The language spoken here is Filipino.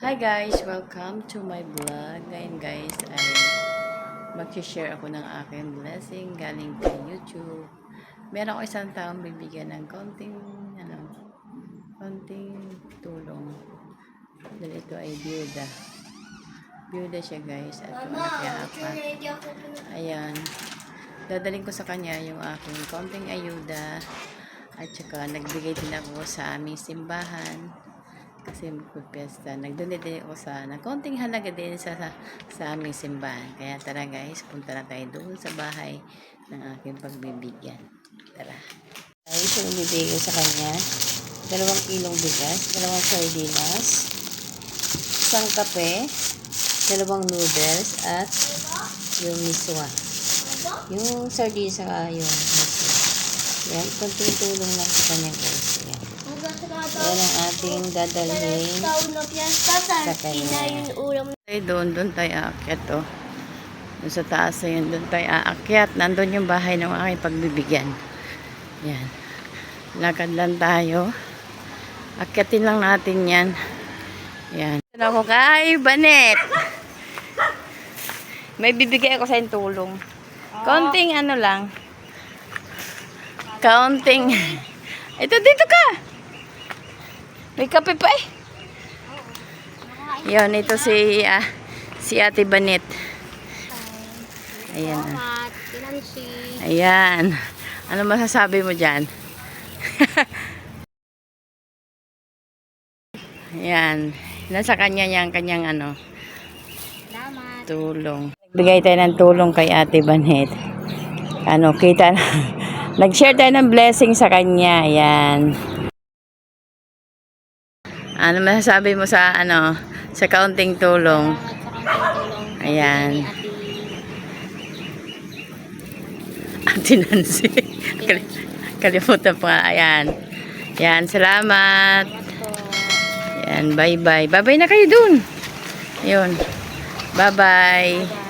Hi guys! Welcome to my vlog. Ngayon guys ay mag-share ako ng aking blessing galing kay YouTube. Meron ako isang taong bibigyan ng konting ano, konting tulong. Dahil ito ay byuda. Byuda siya guys at niya apat. Ayan. Dadaling ko sa kanya yung aking konting ayuda at saka nagbigay din ako sa aming simbahan kasi magpipesta. Nag-donate din ako sa konting halaga din sa, sa, sa aming simbahan. Kaya tara guys, punta na tayo doon sa bahay ng aking pagbibigyan. Tara. Guys, yung bibigay ko sa kanya, dalawang kilong bigas, dalawang sardinas, isang kape, dalawang noodles, at yung miswa. Yung sardinas saka yung miswa. Yan, konting tulong lang sa kanya guys. Yan. Yan ang ating dadalhin sa kanya. Ay, doon, doon tayo aakyat, oh. Doon sa taas na yun, doon tayo aakyat. Nandun yung bahay ng aking pagbibigyan. Yan. Lakad lang tayo. Akyatin lang natin yan. Yan. Ano ako kay Banet? May bibigay ako sa tulong. Konting ano lang. Kaunting. Ito, dito ka. May kape pa eh. Yun, ito si, ah, si Ate Banet. Ayan. Pinansi. Ayan. Ano masasabi mo dyan? Ayan. Nasa kanya niya ang kanyang ano, Salamat. tulong. Bigay tayo ng tulong kay Ate Banet. Ano, kita na. Nag-share tayo ng blessing sa kanya. Ayan. Ano masasabi mo sa ano, sa kaunting tulong? Ayan. Ate Nancy. Kal- Kalimutan pa. Ayan. Ayan, salamat. Ayan, bye-bye. Bye-bye na kayo dun. Yun. Bye-bye. Bye.